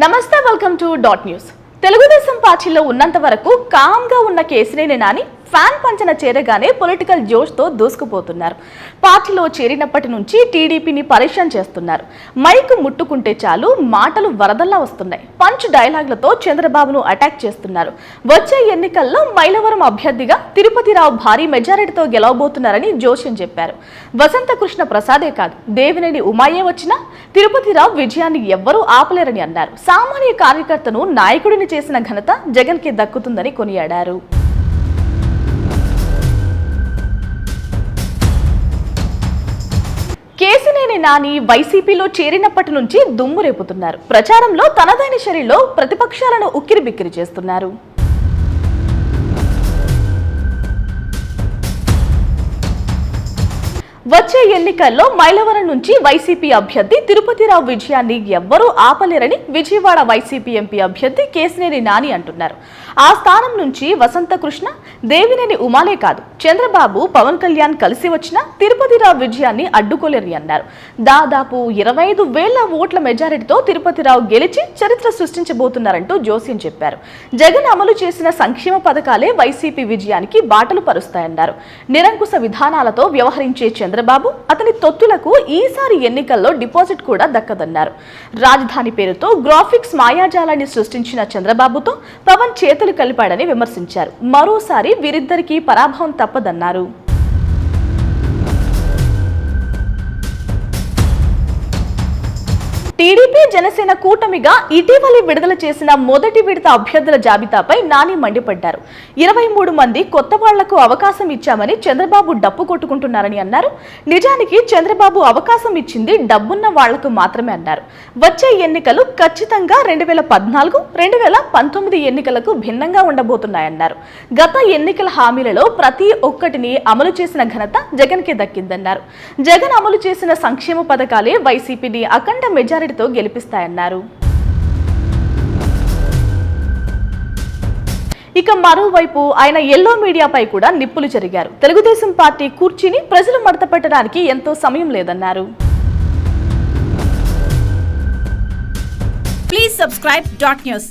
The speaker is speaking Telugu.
నమస్తే welcome to dot news Telugu Desam పార్టీలో ఉన్నంత వరకు కామ్గా ఉన్న కేసినేని నాని ఫ్యాన్ పంచన చేరగానే పొలిటికల్ జోష్తో దూసుకుపోతున్నారు. పార్టీలో చేరినప్పటి నుంచి టీడీపీని పరిచయం చేస్తున్నారు. మైక్ ముట్టుకుంటే చాలు మాటలు వరదల్లా వస్తున్నాయి. పంచ్ డైలాగ్లతో చంద్రబాబును అటాక్ చేస్తున్నారు. వచ్చే ఎన్నికల్లో మైలవరం అభ్యర్థిగా తిరుపతిరావు భారీ మెజారిటీతో గెలవబోతున్నారని జోషన్ చెప్పారు. వసంత కృష్ణ ప్రసాదే కాదు దేవినేని ఉమాయే వచ్చినా తిరుపతిరావు విజయాన్ని ఎవ్వరూ ఆపలేరని అన్నారు. సామాన్య కార్యకర్తను నాయకుడిని చేసిన ఘనత జగన్కి దక్కుతుందని కొనియాడారు. నాని వైసీపీలో చేరినప్పటి నుంచి దుమ్ము రేపుతున్నారు. ప్రచారంలో తనదైన శైలిలో ప్రతిపక్షాలను ఉక్కిరి బిక్కిరి చేస్తున్నారు. వచ్చే ఎన్నికల్లో మైలవరం నుంచి వైసీపీ అభ్యర్థి తిరుపతిరావు విజయాన్ని ఎవ్వరూ ఆపలేరని విజయవాడ వైసీపీ ఎంపీ అభ్యర్థి కేసినేని నాని అంటున్నారు. ఆ స్థానం నుంచి వసంత కృష్ణ దేవినేని ఉమాలే కాదు. చంద్రబాబు పవన్ కళ్యాణ్ కలిసి వచ్చిన తిరుపతిరావు విజయాన్ని అడ్డుకోలేరని అన్నారు. దాదాపు ఇరవై ఐదు వేల ఓట్ల మెజారిటీతో తిరుపతిరావు గెలిచి చరిత్ర సృష్టించబోతున్నారంటూ జోస్యం చెప్పారు. జగన్ అమలు చేసిన సంక్షేమ పథకాలే వైసీపీ విజయానికి బాటలు పరుస్తాయన్నారు. నిరంకుశ విధానాలతో వ్యవహరించే చంద్రబాబు అతని తొత్తులకు ఈసారి ఎన్నికల్లో డిపాజిట్ కూడా దక్కదన్నారు. రాజధాని పేరుతో గ్రాఫిక్స్ మాయాజాలాన్ని సృష్టించిన చంద్రబాబుతో పవన్ చేతులు కలిపాడని విమర్శించారు. మరోసారి వీరిద్దరికీ పరాభవం తప్పదన్నారు టీడీపీ జనసేన కూటమిగా ఇటీవలి విడుదల చేసిన మొదటి విడత అభ్యర్థుల జాబితాపై నాని మండిపడ్డారు. ఇరవై మూడు మంది కొత్త వాళ్ళకు అవకాశం ఇచ్చామని చంద్రబాబు డప్పు కొట్టుకుంటున్నారని అన్నారు. నిజానికి చంద్రబాబు అవకాశం ఇచ్చింది డబ్బున్న వాళ్ళకు మాత్రమే అన్నారు. వచ్చే ఎన్నికలు ఖచ్చితంగా రెండు వేల పద్నాలుగు రెండు వేల పంతొమ్మిది ఎన్నికలకు భిన్నంగా ఉండబోతున్నాయన్నారు. గత ఎన్నికల హామీలలో ప్రతి ఒక్కటిని అమలు చేసిన ఘనత జగన్కే దక్కిందన్నారు. జగన్ అమలు చేసిన సంక్షేమ పథకాలే వైసీపీని అఖండ మెజారిటీ మెజారిటీతో గెలిపిస్తాయన్నారు. ఇక మరోవైపు ఆయన ఎల్లో మీడియాపై కూడా నిప్పులు జరిగారు. తెలుగుదేశం పార్టీ కూర్చిని ప్రజలు మడత పెట్టడానికి ఎంతో సమయం లేదన్నారు. Please subscribe dot news